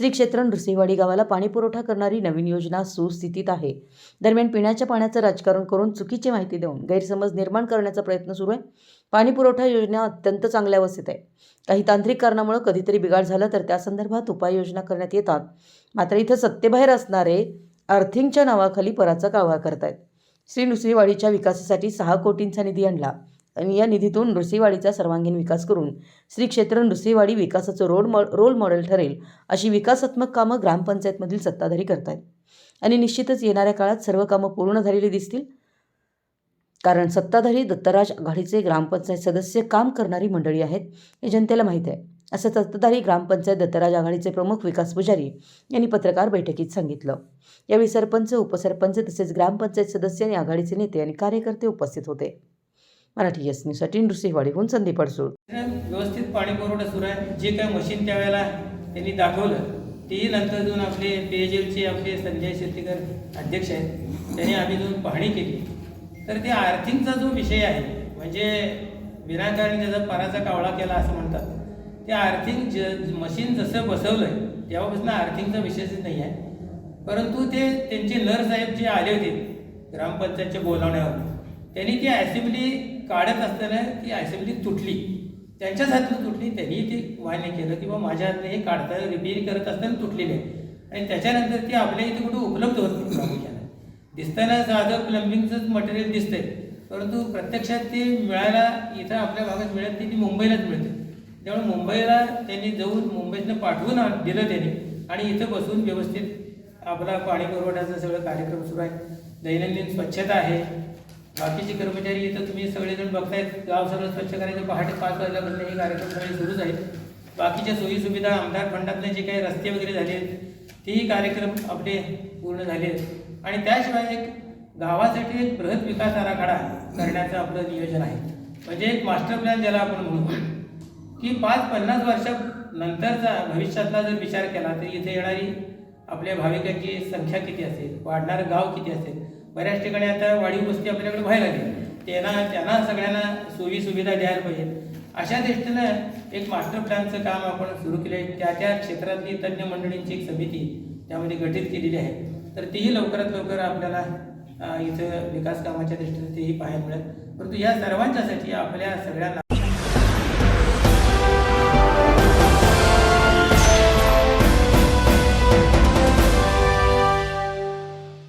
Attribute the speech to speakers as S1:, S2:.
S1: श्री क्षेत्र नृसिंहवाडी गावाला पाणी पुरवठा करणारी नवीन योजना सुस्थितीत आहे. दरम्यान पिण्याच्या पाण्याचं राजकारण करून चुकीची माहिती देऊन गैरसमज निर्माण करण्याचा प्रयत्न सुरू आहे. पाणी पुरवठा योजना अत्यंत चांगल्या अवस्थेत आहे. काही तांत्रिक कारणामुळे कधीतरी बिघाड झाला तर त्या संदर्भात उपाययोजना करण्यात येतात. मात्र इथं सत्तेबाहेर असणारे अर्थिंगच्या नावाखाली पराचा कावळा करतायत. श्री नृसिंहवाडीच्या विकासासाठी सहा कोटींचा निधी आणला. आणि या निधीतून नृसिंहवाडीचा सर्वांगीण विकास करून श्री क्षेत्र नृसिंहवाडी विकासाचं रोड मॉ रोल मॉडेल ठरेल अशी विकासात्मक कामं ग्रामपंचायतमधील सत्ताधारी करतायत. आणि निश्चितच येणाऱ्या काळात सर्व कामं पूर्ण झालेली दिसतील. कारण सत्ताधारी दत्तराज आघाडीचे ग्रामपंचायत सदस्य काम करणारी मंडळी आहेत हे जनतेला माहीत आहे. असं सत्ताधारी ग्रामपंचायत दत्तराज आघाडीचे प्रमुख विकास पुजारी यांनी पत्रकार बैठकीत सांगितलं. यावेळी सरपंच उपसरपंच तसेच ग्रामपंचायत सदस्य आणि आघाडीचे नेते आणि कार्यकर्ते उपस्थित होते. मराठी एस न्यूजसाठी नृसिंहवाडीहून संदीप अडसूळ.
S2: व्यवस्थित पाणी पुरवठा सुरू आहे. जे काय मशीन त्यावेळेला त्यांनी दाखवलं तेही नंतर जाऊन आपले पेयजलचे आपले संजय शेतीकर अध्यक्ष आहेत. त्यांनी आम्ही जाऊन पाहणी केली. तर ते आर्थिंगचा जो विषय आहे म्हणजे विनाकारण त्याचा पाराचा कावळा केला असं म्हणतात ते आर्थिंग ज मशीन जसं बसवलं आहे तेव्हापासून आर्थिंगचा विषयच नाही आहे. परंतु ते त्यांचे नर साहेब जे आले होते ग्रामपंचायतच्या बोलावण्यावर त्यांनी ती असेंब्ली काढत असताना ती असेंब्ली तुटली. त्यांच्याच हातून तुटली त्यांनी ते मान्य केलं की बा माझ्या हातनं हे काढता रिपेअर करत असताना तुटलेली आहे. आणि त्याच्यानंतर ती आपल्या इथे कुठं उपलब्ध होत नाही प्रामुख्याने दिसताना साधं प्लंबिंगचंच मटेरियल दिसतंय. परंतु प्रत्यक्षात ते मिळायला इथं आपल्या भागात मिळत नाही ती मुंबईलाच मिळते. त्यामुळे मुंबईला त्यांनी जाऊन मुंबईतनं पाठवून दिलं त्यांनी. आणि इथं बसून व्यवस्थित आपला पाणी पुरवठ्याचा सगळं कार्यक्रम सुरू आहे. दैनंदिन स्वच्छता आहे. बाकीचे कर्मचारी इथं तुम्ही सगळेजण बघतायत गाव सगळं स्वच्छ करायचं पहाटे पाच वाजल्यापासून हे कार्यक्रम सगळे सुरूच आहेत. बाकीच्या सोयीसुविधा आमदार फंडातले जे काही रस्ते वगैरे झाले आहेत तेही कार्यक्रम आपले पूर्ण झाले आहेत. आणि त्याशिवाय एक गावासाठी एक बृहत विकास आराखडा करण्याचं आपलं नियोजन आहे. म्हणजे एक मास्टर प्लॅन ज्याला आपण म्हणू. की पाच पन्नास वर्षानंतरचा भविष्यातला जर विचार केला तर इथे येणारी आपल्या भाविकांची संख्या किती असेल वाढणारं गाव किती असेल बऱ्याच ठिकाणी आता वाढीव वस्ती आपल्याकडे व्हायला लागली. त्यांना त्यांना सगळ्यांना सोयी सुविधा द्यायला पाहिजे. अशा दृष्टीनं एक मास्टर प्लॅनचं काम आपण सुरू केलं आहे त्या त्या क्षेत्रातली तज्ज्ञ मंडळींची एक समिती त्यामध्ये गठीत केलेली आहे. तर तीही लवकरात लवकर आपल्याला इथं विकास कामाच्या दृष्टीने तेही पाहायला मिळेल. परंतु या सर्वांच्यासाठी आपल्या सगळ्यांना